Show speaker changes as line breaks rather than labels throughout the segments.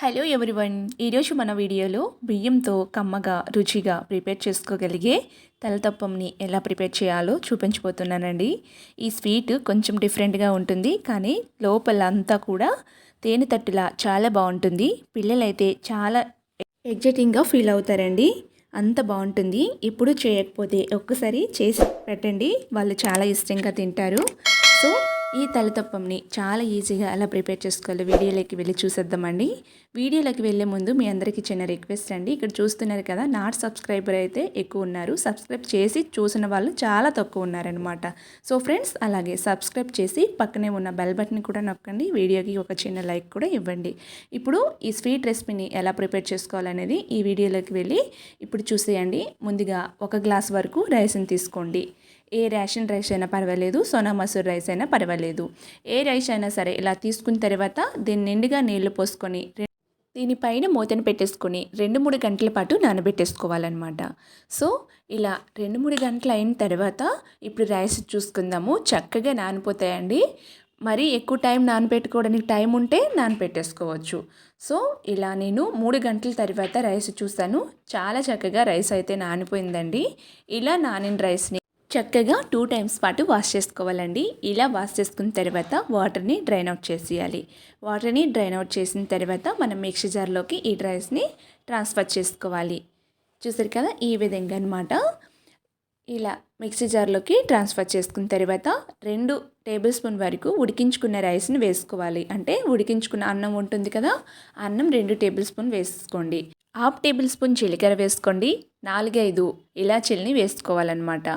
Hello everyone ఈరోజు మన వీడియోలో బియ్యంతో కమ్మగా రుచిగా ప్రిపేర్ చేసుకోగలిగే తలతప్పంని ఎలా ప్రిపేర్ చేయాలో చూపించబోతున్నానండి. ఈ స్వీట్ కొంచెం డిఫరెంట్గా ఉంటుంది కానీ లోపల అంతా కూడా తేనె తట్టులా చాలా బాగుంటుంది. పిల్లలైతే చాలా ఎగ్జైటింగ్గా ఫీల్ అవుతారండి. అంత బాగుంటుంది. ఇప్పుడు చేయకపోతే ఒక్కసారి చేసి పెట్టండి. వాళ్ళు చాలా ఇష్టంగా తింటారు. సో ఈ తలతప్పంని చాలా ఈజీగా ఎలా ప్రిపేర్ చేసుకోవాలి. వీడియోలోకి వెళ్ళి చూసేద్దామండి. వీడియోలోకి వెళ్ళే ముందు మీ అందరికీ చిన్న రిక్వెస్ట్ అండి. ఇక్కడ చూస్తున్నారు కదా నాట్ సబ్స్క్రైబర్ అయితే ఎక్కువ ఉన్నారు. సబ్స్క్రైబ్ చేసి చూసిన వాళ్ళు చాలా తక్కువ ఉన్నారనమాట సో ఫ్రెండ్స్ అలాగే సబ్స్క్రైబ్ చేసి పక్కనే ఉన్న బెల్ బటన్ కూడా నొక్కండి. వీడియోకి ఒక చిన్న లైక్ కూడా ఇవ్వండి. ఇప్పుడు ఈ స్వీట్ రెసిపీని ఎలా ప్రిపేర్ చేసుకోవాలనేది ఈ వీడియోలోకి వెళ్ళి ఇప్పుడు చూసేయండి. ముందుగా ఒక గ్లాస్ వరకు రైస్ని తీసుకోండి. ఏ రేషన్ రైస్ అయినా పర్వాలేదు సోనా మసూర్ రైస్ అయినా పర్వాలేదు. ఏ రైస్ అయినా సరే ఇలా తీసుకున్న తర్వాత దీన్ని నిండుగా నీళ్ళు పోసుకొని దీనిపైన మూతను పెట్టేసుకొని రెండు మూడు గంటల పాటు నానబెట్టేసుకోవాలన్నమాట. సో ఇలా రెండు మూడు గంటలు అయిన తర్వాత ఇప్పుడు రైస్ చూసుకుందాము. చక్కగా నానిపోతాయండి. మరి ఎక్కువ టైం నానబెట్టుకోవడానికి టైం ఉంటే నానబెట్టేసుకోవచ్చు. సో ఇలా నేను మూడు గంటల తర్వాత రైస్ చూసాను చాలా చక్కగా రైస్ అయితే నానిపోయిందండి. ఇలా నానిన రైస్ని చక్కగా టూ టైమ్స్ పాటు వాష్ చేసుకోవాలండి. ఇలా వాష్ చేసుకున్న తర్వాత వాటర్ని డ్రైన్ అవుట్ చేసేయాలి. వాటర్ని డ్రైన్ అవుట్ చేసిన తర్వాత మనం మిక్సీ జార్లోకి ఈ రైస్ని ట్రాన్స్ఫర్ చేసుకోవాలి. చూసారు కదా ఈ విధంగా అనమాట ఇలా మిక్సీ జార్లోకి ట్రాన్స్ఫర్ చేసుకున్న తర్వాత రెండు టేబుల్ స్పూన్ వరకు ఉడికించుకున్న రైస్ని వేసుకోవాలి. అంటే ఉడికించుకున్న అన్నం ఉంటుంది కదా అన్నం రెండు టేబుల్ స్పూన్ వేసుకోండి. హాఫ్ టేబుల్ స్పూన్ జీలకర్ర వేసుకోండి. నాలుగైదు ఇలాచీల్ని వేసుకోవాలన్నమాట.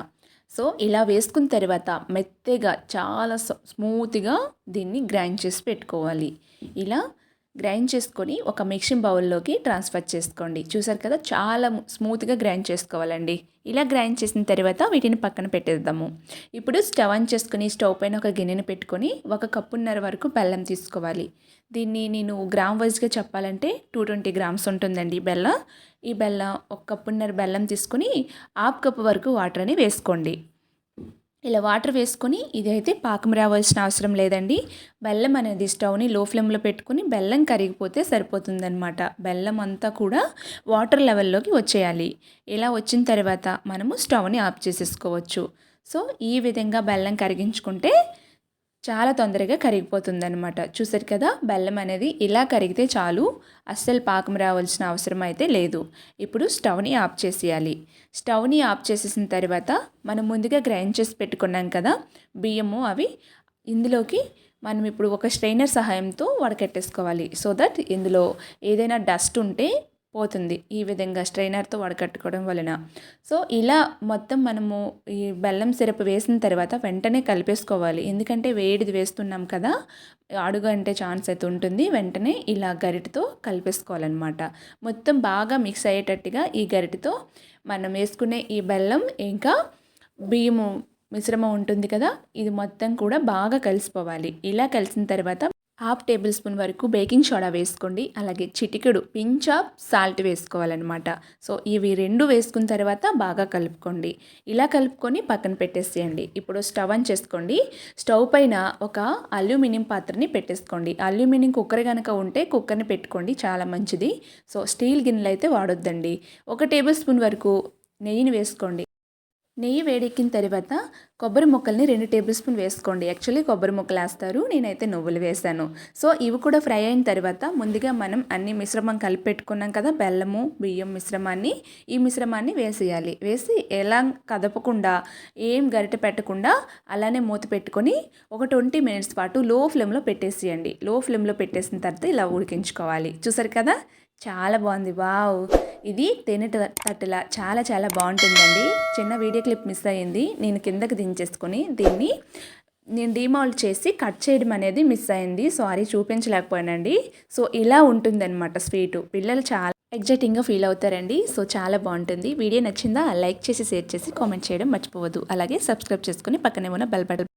సో ఇలా వేసుకున్న తర్వాత మెత్తగా చాలా స్మూత్గా దీన్ని గ్రైండ్ చేసి పెట్టుకోవాలి. ఇలా గ్రైండ్ చేసుకొని ఒక మిక్సింగ్ బౌల్లోకి ట్రాన్స్ఫర్ చేసుకోండి. చూసారు కదా చాలా స్మూత్గా గ్రైండ్ చేసుకోవాలండి. ఇలా గ్రైండ్ చేసిన తర్వాత వీటిని పక్కన పెట్టేద్దాము. ఇప్పుడు స్టవ్ ఆన్ చేసుకుని స్టవ్ పైన ఒక గిన్నెను పెట్టుకొని ఒక కప్పున్నర వరకు బెల్లం తీసుకోవాలి. దీన్ని నేను గ్రామ్ వైజ్గా చెప్పాలంటే టూ ట్వంటీ గ్రామ్స్ ఉంటుందండి బెల్లం. ఈ బెల్లం ఒక కప్పున్నర బెల్లం తీసుకొని హాఫ్ కప్పు వరకు వాటర్ అని వేసుకోండి. ఇలా వాటర్ వేసుకొని ఇదైతే పాకం రావాల్సిన అవసరం లేదండి. బెల్లం అనేది స్టవ్ని లో ఫ్లేమ్లో పెట్టుకుని బెల్లం కరిగిపోతే సరిపోతుందనమాట బెల్లం అంతా కూడా వాటర్ లెవెల్లోకి వచ్చేయాలి. ఇలా వచ్చిన తర్వాత మనము స్టవ్ని ఆఫ్ చేసేసుకోవచ్చు. సో ఈ విధంగా బెల్లం కరిగించుకుంటే చాలా తొందరగా కరిగిపోతుందనమాట చూసారు కదా బెల్లం అనేది ఇలా కరిగితే చాలు అస్సలు పాకం రావాల్సిన అవసరం అయితే లేదు. ఇప్పుడు స్టవ్ని ఆఫ్ చేసేయాలి. స్టవ్ని ఆఫ్ చేసేసిన తర్వాత మనం ముందుగా గ్రైండ్ చేసి పెట్టుకున్నాం కదా బియ్యము అవి ఇందులోకి మనం ఇప్పుడు ఒక స్ట్రైనర్ సహాయంతో వడకట్టేసుకోవాలి. సో దట్ ఇందులో ఏదైనా డస్ట్ ఉంటే పోతుంది ఈ విధంగా స్ట్రైనర్తో వడకట్టుకోవడం వలన. సో ఇలా మొత్తం మనము ఈ బెల్లం సిరప్ వేసిన తర్వాత వెంటనే కలిపేసుకోవాలి. ఎందుకంటే వేడిది వేస్తున్నాం కదా అడుగు అంటే ఛాన్స్ అయితే ఉంటుంది. వెంటనే ఇలా గరిటతో కలిపేసుకోవాలన్నమాట. మొత్తం బాగా మిక్స్ అయ్యేటట్టుగా ఈ గరిటతో మనం వేసుకునే ఈ బెల్లం ఇంకా బియ్యము మిశ్రమం ఉంటుంది కదా ఇది మొత్తం కూడా బాగా కలిసిపోవాలి. ఇలా కలిసిన తర్వాత హాఫ్ టేబుల్ స్పూన్ వరకు బేకింగ్ సోడా వేసుకోండి. అలాగే చిటికెడు పించ్ ఆఫ్ సాల్ట్ వేసుకోవాలన్నమాట. సో ఇవి రెండు వేసుకున్న తర్వాత బాగా కలుపుకోండి. ఇలా కలుపుకొని పక్కన పెట్టేసేయండి. ఇప్పుడు స్టవ్ ఆన్ చేసుకోండి. స్టవ్ పైన ఒక అల్యూమినియం పాత్రని పెట్టేసుకోండి. అల్యూమినియం కుక్కర్ కనుక ఉంటే కుక్కర్ని పెట్టుకోండి. చాలా మంచిది. సో స్టీల్ గిన్నెలు అయితే వాడొద్దండి. ఒక టేబుల్ స్పూన్ వరకు నెయ్యిని వేసుకోండి. నెయ్యి వేడెక్కిన తర్వాత కొబ్బరి ముక్కల్ని రెండు టేబుల్ స్పూన్ వేసుకోండి. యాక్చువల్లీ కొబ్బరి ముక్కలు వేస్తారు నేనైతే నువ్వులు వేసాను. సో ఇవి కూడా ఫ్రై అయిన తర్వాత ముందుగా మనం అన్ని మిశ్రమం కలిపి పెట్టుకున్నాం కదా బెల్లము బియ్యం మిశ్రమాన్ని ఈ మిశ్రమాన్ని వేసేయాలి. వేసి ఎలా కదపకుండా ఏం గరిటె పెట్టకుండా అలానే మూత పెట్టుకొని ఒక ట్వంటీ మినిట్స్ పాటు లో ఫ్లేమ్లో పెట్టేసేయండి. లో ఫ్లేమ్లో పెట్టేసిన తర్వాత ఇలా ఉడికించుకోవాలి. చూసారు కదా? చాలా బాగుంది. వావ్! ఇది తేనె తట్టులా చాలా చాలా బాగుంటుందండి. చిన్న వీడియో క్లిప్ మిస్ అయ్యింది. నేను కిందకి దించేసుకొని దీన్ని నేను డిమాల్ట్ చేసి కట్ చేయడం అనేది మిస్ అయింది సారీ చూపించలేకపోయానండి. సో ఇలా ఉంటుందన్నమాట స్వీటు. పిల్లలు చాలా ఎగ్జైటింగ్గా ఫీల్ అవుతారండి. సో చాలా బాగుంటుంది. వీడియో నచ్చిందా లైక్ చేసి షేర్ చేసి కామెంట్ చేయడం మర్చిపోవద్దు. అలాగే సబ్స్క్రైబ్ చేసుకుని పక్కనే ఉన్న బెల్ బటన్